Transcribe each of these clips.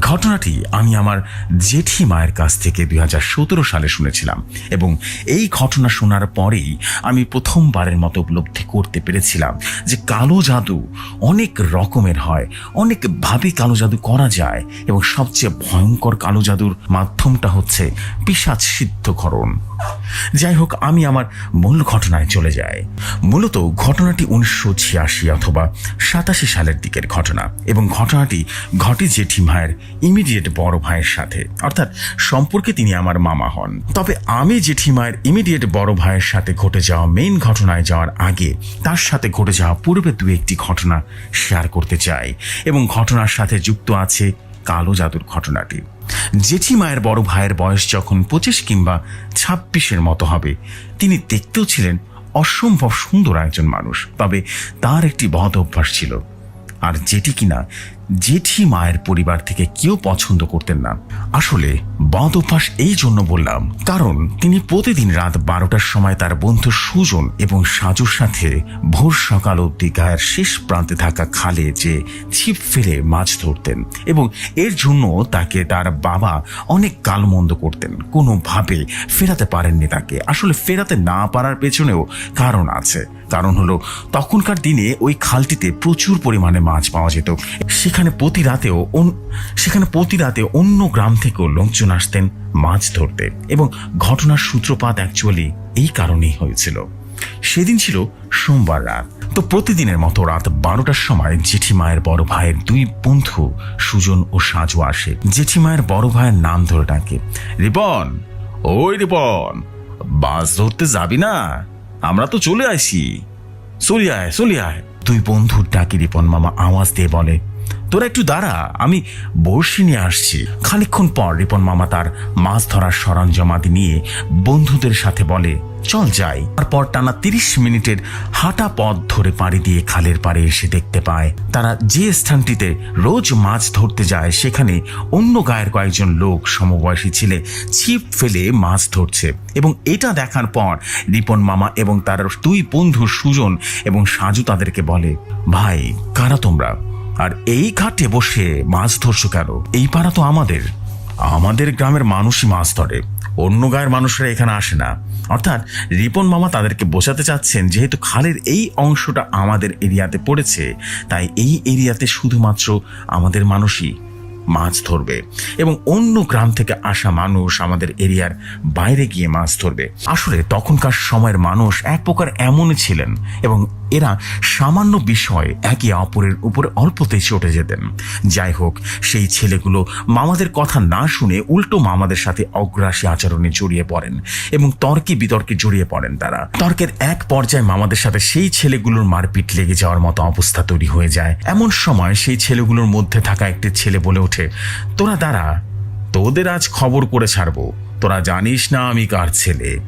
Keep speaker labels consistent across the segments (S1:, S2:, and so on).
S1: ঘটনাটি আমি আমার জেঠি মায়ের কাছ থেকে দু হাজার সতেরো সালে শুনেছিলাম এবং এই ঘটনা শোনার পরেই আমি প্রথমবারের মতো উপলব্ধি করতে পেরেছিলাম যে কালো জাদু অনেক রকমের হয় অনেকভাবে কালো জাদু করা যায় এবং সবচেয়ে ভয়ঙ্কর কালো জাদুর মাধ্যমটা হচ্ছে পিসাচ সিদ্ধকরণ যাই হোক আমি আমার মূল ঘটনায় চলে যাই। মূলত ঘটনাটি উনিশশো ছিয়াশি অথবা সাতাশি সালের দিকের ঘটনা এবং ঘটনাটি ঘটে জেঠি ভাইয়ের ইমিডিয়েট বড় ভাইয়ের সাথে, অর্থাৎ সম্পর্কে তিনি আমার মামা হন। তবে আমি জেঠি মায়ের ইমিডিয়েট বড় ভাইয়ের সাথে ঘটে যাওয়া মেইন ঘটনায় যাওয়ার আগে তার সাথে ঘটে যাওয়া পূর্বে দু একটি ঘটনা শেয়ার করতে চাই এবং ঘটনার সাথে যুক্ত আছে কালো জাদুর ঘটনাটি। জেঠি মায়ের বড় ভাইয়ের বয়স যখন পঁচিশ কিংবা ছাব্বিশের মতো হবে, তিনি দেখতেও ছিলেন অসম্ভব সুন্দর একজন মানুষ, তবে তার একটি বদ অভ্যাস ছিল। আর যেটি কিনা জেঠি মায়ের পরিবার থেকে কেউ পছন্দ করতেন না। আসলে বদ অভ্যাস এই জন্য বললাম, কারণ তিনি প্রতিদিন রাত বারোটার সময় তার বন্ধু সুজন এবং সাজুর সাথে ভোর সকাল অব্দি গায়ের শেষ প্রান্তে থাকা খালে যে ছিপ ফেলে মাছ ধরতেন এবং এর জন্য তাকে তার বাবা অনেক কালমন্দ করতেন, কোনোভাবে ফেরাতে পারেননি তাকে। আসলে ফেরাতে না পারার পেছনেও কারণ আছে। কারণ হলো, তখনকার দিনে ওই খালটিতে প্রচুর পরিমাণে মাছ পাওয়া যেত। সেখানে প্রতি রাতেও সেখানে প্রতি রাতে অন্য গ্রাম থেকেও লোকজন আসতেন মাছ ধরতে এবং ঘটনার সূত্রপাত অ্যাকচুয়ালি এই কারণেই হয়েছিল। সেদিন ছিল সোমবার রাত। তো প্রতিদিনের মতো রাত বারোটার সময় জেঠিমায়ের বড় ভাইয়ের দুই বন্ধু সুজন ও সাজু আসে। জেঠিমায়ের বড় ভাইয়ের নাম ধরে ডাকে, রিপন, ওই রিপন বাস ধরতে যাবি না? আমরা তো চলে আসি চলি আয় চলি আয়। দুই বন্ধুর ডাকি রিপন মামা আওয়াজ দিয়ে বলে তোরা একটু দাঁড়া, আমি বড়শি নিয়ে আসছি। খানিকক্ষণ পর রিপন মামা তার মাছ ধরার সরঞ্জামাদি নিয়ে বন্ধুদের সাথে বলে, চল যাই। তারপর টানা তিরিশ মিনিটের হাঁটা পথ ধরে পাড়ি দিয়ে খালের পাড়ে এসে দেখতে পায়, তারা যে স্থানটিতে রোজ মাছ ধরতে যায়, সেখানে অন্য গায়ের কয়েকজন লোক সমবয়সী ছেলে ছিপ ফেলে মাছ ধরছে এবং এটা দেখার পর রিপন মামা এবং তার দুই বন্ধু সুজন এবং সাজু তাদেরকে বলে, ভাই, কারা তোমরা? আর এই ঘাটে বসে মাছ ধরছো কেন? এই পাড়া তো আমাদের। আমাদের গ্রামের মানুষই মাছ ধরে। অন্য গায়ের মানুষরা এখানে আসে না। অর্থাৎ রিপন মামা তাদেরকে বোঝাতে চাচ্ছেন, যেহেতু খালের এই অংশটা আমাদের এরিয়াতে পড়েছে, তাই এই এরিয়াতে শুধুমাত্র আমাদের মানুষই মাছ ধরবে। এবং অন্য গ্রাম থেকে আসা মানুষ আমাদের এরিয়ার বাইরে গিয়ে মাছ ধরবে। আসলে তখনকার সময়ের মানুষ এক প্রকার এমনই ছিলেন এবং এরা সামান্য বিষয়ে একে অপরের উপরে অল্পতেই চটে যেতেন। যাই হোক, সেই ছেলেগুলো মামাদের কথা না শুনে উল্টো মামাদের সাথে অগ্রাসী আচরণে জড়িয়ে পড়েন এবং তর্কে বিতর্কে জড়িয়ে পড়েন তারা। তর্কের এক পর্যায়ে মামাদের সাথে সেই ছেলেগুলোর মারপিট লেগে যাওয়ার মতো অবস্থা তৈরি হয়ে যায়। এমন সময় সেই ছেলেগুলোর মধ্যে থাকা একটি ছেলে বলে ওঠে, তোরা দাঁড়া, তোদের আজ খবর করে ছাড়বো। তোরা জানিস না আমি কার ছেলে?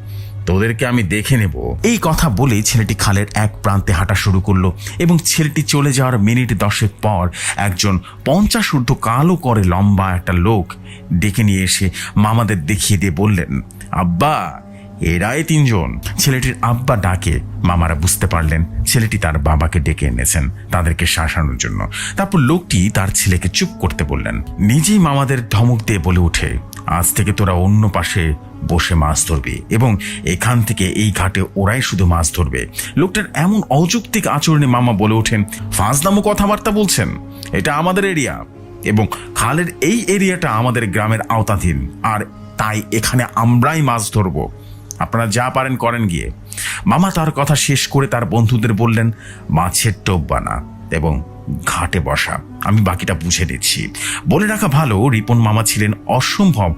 S1: তোদেরকে আমি দেখে নেব। এই কথা বলেই ছেলেটি খালের এক প্রান্তে হাঁটা শুরু করল এবং ছেলেটি চলে যাওয়ার মিনিট দশেক পর একজন পঞ্চাশ ঊর্ধ্ব কালো করে লম্বা একটা লোক ডেকে নিয়ে এসে মামাদের দেখিয়ে দিয়ে বললেন, আব্বা, এরাই তিনজন। ছেলেটির আব্বা ডাকে, মামারা বুঝতে পারলেন ছেলেটি তার বাবাকে ডেকে এনেছেন তাদেরকে শাসানোর জন্য। তারপর লোকটি তার ছেলেকে চুপ করতে বললেন। নিজেই মামাদের ধমক দিয়ে বলে ওঠে আজ থেকে তোরা অন্য পাশে বসে মাছ ধরবে এবং এখান থেকে এই ঘাটে ওরাই শুধু মাছ ধরবে। লোকটার এমন অযৌক্তিক আচরণে মামা বলে ওঠেন, ফাঁসদামো কথাবার্তা বলছেন? এটা আমাদের এরিয়া এবং খালের এই এরিয়াটা আমাদের গ্রামের আওতাধীন, আর তাই এখানে আমরাই মাছ ধরবো। আপনারা যা পারেন করেন গিয়ে। মামা তার কথা শেষ করে তার বন্ধুদের বললেন, মাছের টোপ বানা এবং ঘাটে বসা। আমি বাকিটা বুঝে দিচ্ছি বলে রাখা ভালো, রিপন মামা ছিলেন অসম্ভব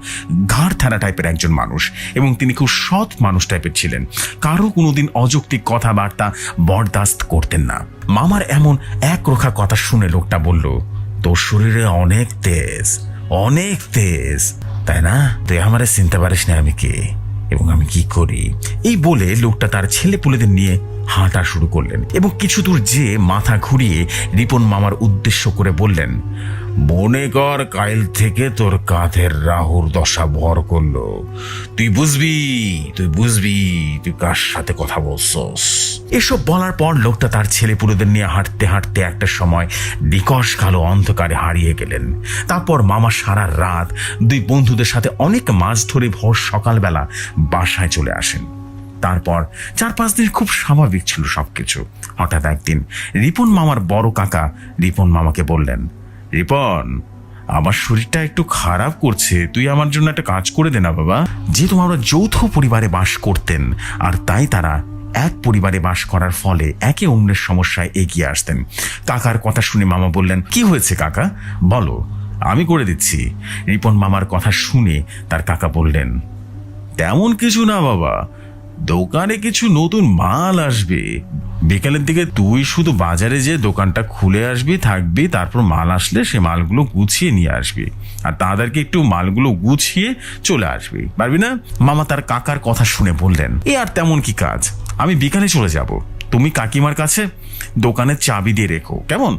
S1: ঘাড় থানা টাইপের একজন মানুষ এবং তিনি খুব সৎ মানুষ টাইপের ছিলেন। কারও কোনোদিন অযৌক্তিক কথাবার্তা বরদাস্ত করতেন না। মামার এমন এক রোখা কথা শুনে লোকটা বলল, তোর শরীরে অনেক তেজ অনেক তেজ। তাই না? তুই আমারে চিনতে পারিস না আমি কে এবং আমি কি করি? এই বলে লোকটা তার ছেলে পুলেদের নিয়ে হাঁটা শুরু করলেন এবং কিছু দূর যেয়ে মাথা ঘুরিয়ে রিপন মামার উদ্দেশ্য করে বললেন, মনে কর কাইল থেকে তোর কাঁধের রাহুর দশা ভর করল। তুই বুঝবি তুই বুঝবি, তুই কার সাথে কথা বলছস? এসব বলার পর লোকটা তার ছেলে পুরোদের নিয়ে হাঁটতে হাঁটতে একটা সময় নিকশ কালো অন্ধকারে হারিয়ে গেলেন। তারপর মামা সারা রাত দুই বন্ধুদের সাথে অনেক মাছ ধরে ভোর সকালবেলা বাসায় চলে আসেন। তারপর চার পাঁচ দিন খুব স্বাভাবিক ছিল সবকিছু। হঠাৎ একদিন রিপন মামার বড় কাকা রিপন মামাকে বললেন, রিপন, আমার শরীরটা একটু খারাপ করছে, তুই আমার জন্য একটা কাজ করে দে না বাবা। যেহেতু আমরা যৌথ পরিবারে বাস করতেন আর তাই তারা এক পরিবারে বাস করার ফলে একে অন্যের সমস্যায় এগিয়ে আসতেন। কাকার কথা শুনে মামা বললেন, কি হয়েছে কাকা? বলো, আমি করে দিচ্ছি। রিপন মামার কথা শুনে তার কাকা বললেন, তেমন কিছু না বাবা দোকানে কিছু নতুন মাল আসবে। বিকালের দিকে তুই শুধু বাজারে যে দোকানটা খুলে আসবি, থাকবি, তারপর মাল আসলে সে মালগুলো গুছিয়ে নিয়ে আসবি। আর তাদেরকে একটু মালগুলো গুছিয়ে চলে আসবি। পারবি না? মামা তার কাকার কথা শুনে বললেন, এ আর তেমন কি কাজ? আমি বিকালে চলে যাব। তুমি কাকিমার কাছে দোকানের চাবি দিয়ে রেখো। কেমন?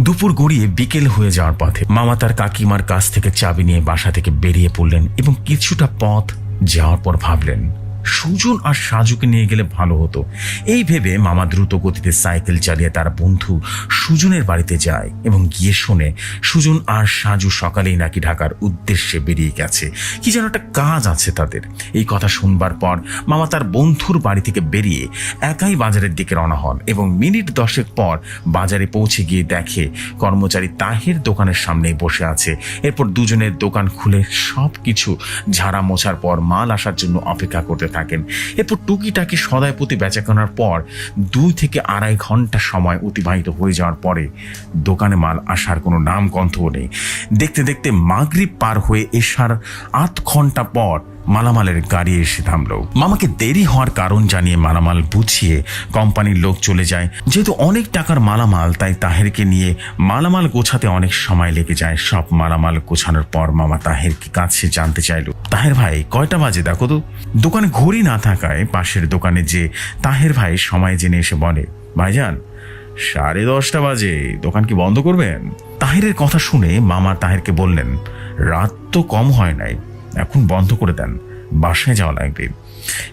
S1: দুপুর গড়িয়ে বিকেল হয়ে যাওয়ার পথে মামা তার কাকিমার কাছ থেকে চাবি নিয়ে বাসা থেকে বেরিয়ে পড়লেন এবং কিছুটা পথ যাওয়ার পর ভাবলেন সুজন আর সাজুকে নিয়ে গেলে ভালো হতো। এই ভেবে মামা দ্রুত গতিতে সাইকেল চালিয়ে তার বন্ধু সুজনের বাড়িতে যায় এবং গিয়ে শোনে সুজন আর সাজু সকালেই নাকি ঢাকার উদ্দেশ্যে বেরিয়ে গেছে। কি যেন একটা কাজ আছে তাদের। এই কথা শুনবার পর মামা তার বন্ধুর বাড়ি থেকে বেরিয়ে একাই বাজারের দিকে রওনা হন এবং মিনিট দশেক পর বাজারে পৌঁছে গিয়ে দেখে কর্মচারী তাহের দোকানের সামনেই বসে আছে। এরপর দুজনের দোকান খুলে সব কিছু ঝাড়া মোছার পর মাল আসার জন্য অপেক্ষা করতে থাকেন। এরপর টুকিটাকি সদায় প্রতি বেচাকেনার পর দুই থেকে আড়াই ঘণ্টা সময় অতিবাহিত হয়ে যাওয়ার পরে দোকানে মাল আসার কোনো নাম গন্ধও নেই। দেখতে দেখতে মাগরিব পার হয়ে এসার আধ ঘণ্টা পর মালামালের গাড়ি এসে থামলো। মামাকে দেরি হওয়ার কারণ জানিয়ে মালামাল বুঝিয়ে কোম্পানির লোক চলে যায়। যেহেতু অনেক টাকার মালামাল, তাই তাহেরকে নিয়ে মালামাল গোছাতে অনেক সময় লেগে যায়। সব মালামাল গোছানোর পর মামা তাহেরকে কাছে জানতে চাইল, তাহের ভাই, কয়টা বাজে দেখো তো? দোকানে ঘড়ি না থাকায় পাশের দোকানে যে তাহের ভাই সময় জেনে এসে বলে, ভাইজান, সাড়ে দশটা বাজে, দোকান কি বন্ধ করবেন? তাহেরের কথা শুনে মামা তাহেরকে বললেন, রাত তো কম হয় নাই। এখন বন্ধ করে দেন। বাসায় যাওয়া লাগবে।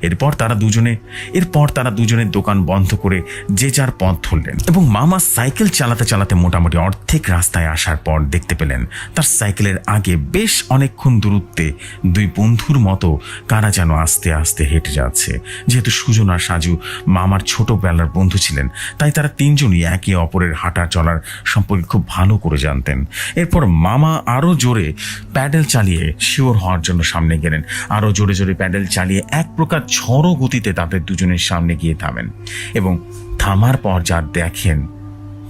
S1: এরপর তারা দুজনে, এরপর তারা দুজনের দোকান বন্ধ করে যে যার পথ ধরলেন এবং মামা সাইকেল চালাতে চালাতে মোটামুটি অর্ধেক রাস্তায় আসার পর দেখতে পেলেন তার সাইকেলের আগে বেশ অনেকক্ষণ দূরত্বে দুই বন্ধুর মতো কারা যেন আস্তে আস্তে হেঁটে যাচ্ছে। যেহেতু সুজন আর সাজু মামার ছোটবেলার বন্ধু ছিলেন, তাই তারা তিনজনই একে অপরের হাঁটা চলার সম্পর্কে খুব ভালো করে জানতেন। এরপর মামা আরও জোরে প্যাডেল চালিয়ে শিওর হওয়ার জন্য সামনে গেলেন আরও জোরে জোরে জোরে প্যাডেল চালিয়ে এক প্রকার ঝড়ো গতিতে তাদের দুজনের সামনে গিয়ে থামেন এবং থামার পর যা দেখেন,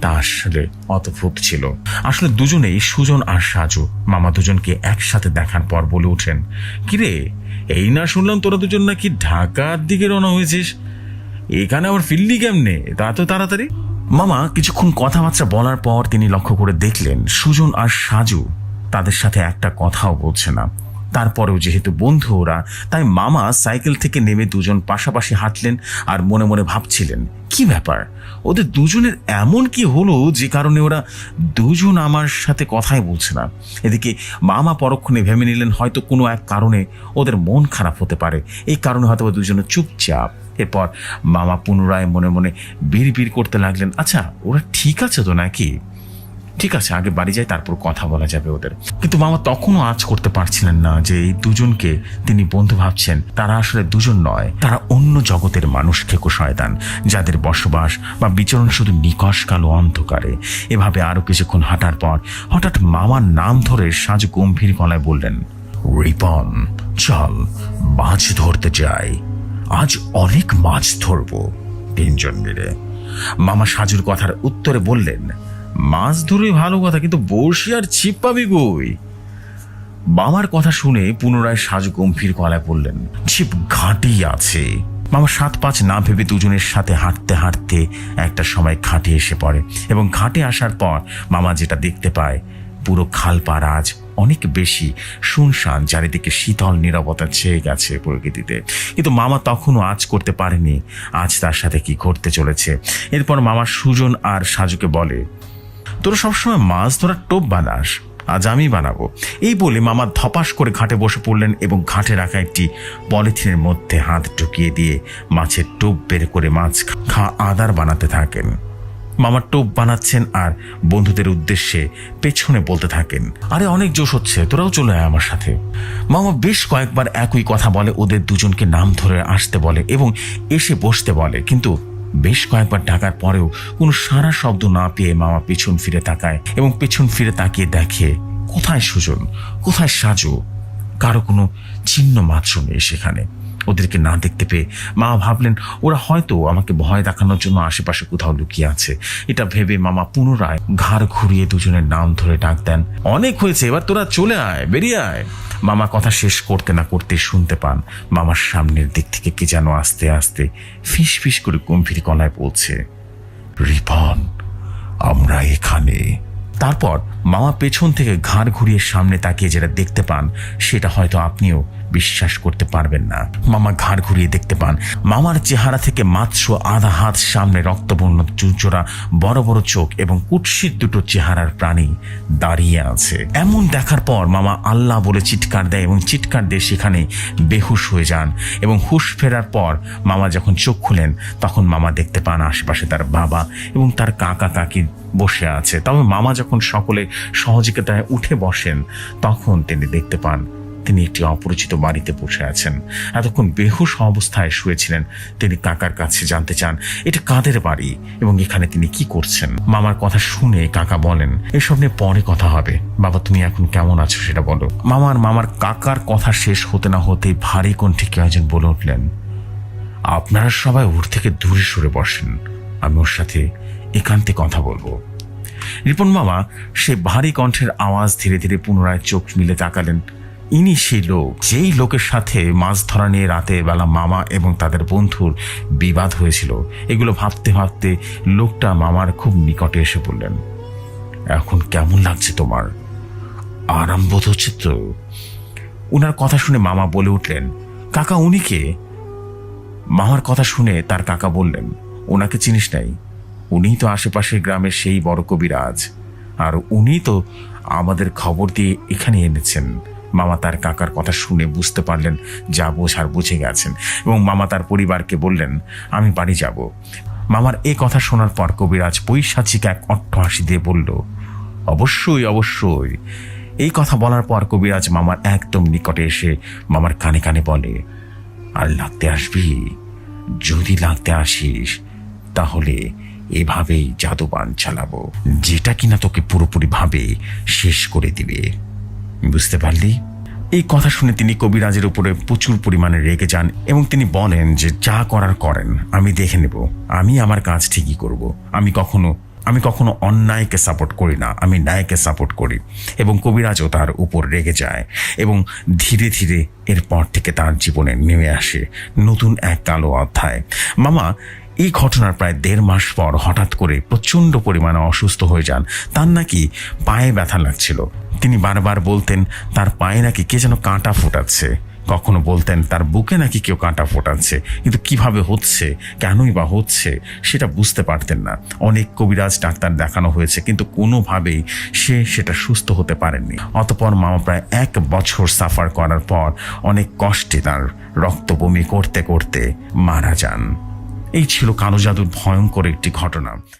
S1: তা আসলে অদ্ভুত ছিল। আসলে দুজনেই সুজন আর সাজু, মামা দুজনকে একসাথে দেখার পর বলে ওঠেন, কিরে, এই না শুনলাম তোরা দুজন নাকি ঢাকার দিকে রওনা হয়েছিস? এখানে আবার ফিরলি কেমনে? তা তো তাড়াতাড়ি। মামা কিছুক্ষণ কথাবার্তা বলার পর তিনি লক্ষ্য করে দেখলেন সুজন আর সাজু তাদের সাথে একটা কথাও বলছে না। তারপরেও যেহেতু বন্ধু ওরা, তাই মামা সাইকেল থেকে নেমে দুজন পাশাপাশি হাঁটলেন আর মনে মনে ভাবছিলেন, কি ব্যাপার? ওদের দুজনের এমন কি হলো যে কারণে ওরা দুজন আমার সাথে কথাই বলছে না? এদিকে মামা পরক্ষণে ভেবে নিলেন হয়তো কোনো এক কারণে ওদের মন খারাপ হতে পারে, এই কারণে হয়তো দুজনে চুপচাপ। এরপর মামা পুনরায় মনে মনে বিড় করতে লাগলেন আচ্ছা ওরা ঠিক আছে তো নাকি? ঠিক আছে, আগে বাড়ি যাই, তারপর কথা বলা যাবে ওদের। কিন্তু মামা তখনও আজ করতে পারছিলেন না যে এই দুজনকে তিনি বন্ধু ভাবছেন, তারা আসলে দুজন নয়, তারা অন্য জগতের মানুষ খেকো শয়তান যাদের বসবাস বা বিচরণ শুধু নিকশ কালো অন্ধকারে। এভাবে আরও কিছুক্ষণ হাঁটার পর হঠাৎ মামার নাম ধরে সাজ গম্ভীর গলায় বললেন, রিপন, চল, মাছ ধরতে যাই। আজ অনেক মাছ ধরবো তিনজন মিলে। মামা সাজুর কথার উত্তরে বললেন মাছ ধরে ভালো কথা, কিন্তু বড়শি আর ছিপ পাবি কই? মামার কথা শুনে পুনরায় সাজু গম্ভীর গলায় বললেন, ছিপ ঘাঁটি আছে। মামা সাত পাঁচ না ভেবে দুজনের সাথে হাঁটতে হাঁটতে একটা সময় ঘাটে এসে পড়ে এবং ঘাটে আসার পর মামা যেটা দেখতে পায়, পুরো খালপাড় আজ অনেক বেশি শুনশান, চারিদিকে শীতল নিরবতা ছেয়ে গেছে প্রকৃতিতে। কিন্তু মামা তখনও আজ করতে পারেনি, আজ তার সাথে কি ঘটতে চলেছে? এরপর মামা সুজন আর সাজুকে বলে তোরা সবসময় মাছ ধরার টোপ বানাস, আজ আমি বানাবো। এই বলে মামা ধপাস করে ঘাটে বসে পড়লেন এবং ঘাটে রাখা একটি পলিথিনের মধ্যে হাত ঢুকিয়ে দিয়ে মাছের টোপ বের করে মাছ খা, আদার বানাতে থাকেন। মামা টোপ বানাচ্ছেন আর বন্ধুদের উদ্দেশ্যে পেছনে বলতে থাকেন, আরে অনেক জোশ হচ্ছে, তোরাও চলে আয় আমার সাথে। মামা বেশ কয়েকবার একই কথা বলে ওদের দুজনকে নাম ধরে আসতে বলে এবং এসে বসতে বলে, কিন্তু বেশ কয়েকবার ডাকার পরেও কোনো সারা শব্দ না পেয়ে মামা পেছন ফিরে তাকায় এবং পেছন ফিরে তাকিয়ে দেখে, কোথায় সুজন? কোথায় সাজু? কারও কোনো চিহ্ন মাত্র নেই সেখানে। ওদেরকে না দেখতে পেয়ে মা ভাবলেন, ওরা হয়তো আমাকে ভয় দেখানোর জন্য আশেপাশে কোথাও লুকিয়ে আছে। এটা ভেবে মামা পুনরায় ঘাড় ঘুরিয়ে দুজনের নাম ধরে ডাক দেন, অনেক হয়েছে, এবার তোরা চলে আয়, বেরিয়ে আয়। মামা কথা শেষ করতে না করতে শুনতে পান, মামার সামনের দিক থেকে কে যেন আস্তে আস্তে ফিস ফিস করে গম্ভীর গলায় বলছে, রিপন, আমরা এখানে। তারপর মামা পেছন থেকে ঘাড় ঘুরিয়ে সামনে তাকিয়ে যেটা দেখতে পান, সেটা হয়তো আপনিও বিশ্বাস করতে পারবেন না। মামা ঘাড় ঘুরিয়ে দেখতে পান। মামার চেহারা থেকে মাত্র আধা হাত সামনে রক্তবর্ণ চুচোরা বড় বড় চোখ এবং কুৎসিত দুটো চেহারার প্রাণী দাঁড়িয়ে আছে। এমন দেখার পর মামা আল্লাহ বলে চিৎকার দেয় এবং চিৎকার দিয়ে সেখানে বেহুশ হয়ে যান এবং হুশ ফেরার পর মামা যখন চোখ খুলেন, তখন মামা দেখতে পান আশেপাশে তার বাবা এবং তার কাকা কাকি বসে আছে। তবে মামা যখন সকলে সহযোগিতায় উঠে বসেন, তখন তিনি দেখতে পান তিনি একটি অপরিচিত বাড়িতে বসে আছেন। এতক্ষণ বেহুশ অবস্থায় শুয়েছিলেন। তিনি কাকার কাছে জানতে চান, এটা কাদের বাড়ি এবং এখানে তিনি কি করছেন? মামার কথা শুনে কাকা বলেন, এসব নিয়ে পরে কথা হবে। বাবা, তুমি এখন কেমন আছো সেটা বলো। মামার মামার কাকার কথা শেষ হতে না হতেই ভারী কণ্ঠে কেউ একজন বলে উঠলেন, আপনারা সবাই ওর থেকে দূরে সরে বসেন। আমি ওর সাথে একান্তে কথা বলব। রিপন মামা সে ভারী কণ্ঠের আওয়াজ ধীরে ধীরে পুনরায় চোখ মিলে তাকালেন। ইনি সেই লোক, যেই লোকের সাথে মাছ ধরা নিয়ে রাতের বেলা মামা এবং তাদের বন্ধুর বিবাদ হয়েছিল। এগুলো ভাবতে ভাবতে লোকটা মামার খুব নিকটে এসে বললেন, এখন কেমন লাগছে তোমার? আরাম বোধ হচ্ছে তো উনার কথা শুনে মামা বলে উঠলেন, কাকা, উনি কে? মামার কথা শুনে তার কাকা বললেন, ওনাকে চিনিস নাই? উনিই তো আশেপাশের গ্রামের সেই বড় কবিরাজ। আর উনি তো আমাদের খবর দিয়ে এখানে এনেছেন। মামা তার কাকার কথা শুনে বুঝতে পারলেন যা বোঝার বুঝে গেছেন এবং মামা তার পরিবারকে বললেন, আমি বাড়ি যাব। মামার এ কথা শোনার পর কবিরাজ পৈশাচিক এক অট্ট হাসি দিয়ে বলল, অবশ্যই অবশ্যই। এই কথা বলার পর কবিরাজ মামার একদম নিকটে এসে মামার কানে কানে বলে, আর লাগতে আসবি? যদি লাগতে আসিস, তাহলে এভাবেই জাদুবান চালাবো। যেটা কিনা তোকে পুরোপুরি ভাবে শেষ করে দিবে। বুঝতে পারলি? এই কথা শুনে তিনি কবিরাজের উপরে প্রচুর পরিমাণে রেগে যান এবং তিনি বলেন যে, যা করার করেন, আমি দেখে নেব। আমি আমার কাজ ঠিকই করব। আমি কখনো আমি কখনো অন্যায়কে সাপোর্ট করি না। আমি ন্যায়কে সাপোর্ট করি। এবং কবিরাজও তার উপর রেগে যায় এবং ধীরে ধীরে এরপর থেকে তার জীবনে নেমে আসে নতুন এক কালো অধ্যায়। মামা এই ঘটনার প্রায় দেড় মাস পর হঠাৎ করে প্রচণ্ড পরিমাণে অসুস্থ হয়ে যান। তার নাকি পায়ে ব্যথা লাগছিল। তিনি বারবার বলতেন, তার পায়ে নাকি কে যেন কাঁটা ফোটাচ্ছে। কখনো বলতেন, তার বুকে নাকি কেউ কাঁটা ফোটাচ্ছে। কিন্তু কীভাবে হচ্ছে? কেনই বা হচ্ছে? সেটা বুঝতে পারতেন না। অনেক কবিরাজ ডাক্তার দেখানো হয়েছে, কিন্তু কোনোভাবেই সে সেটা সুস্থ হতে পারেননি। অতপর মামা প্রায় এক বছর সাফার করার পর অনেক কষ্টে তার রক্ত বমি করতে করতে মারা যান। এই ছিল কালো জাদুর ভয়ঙ্কর একটি ঘটনা।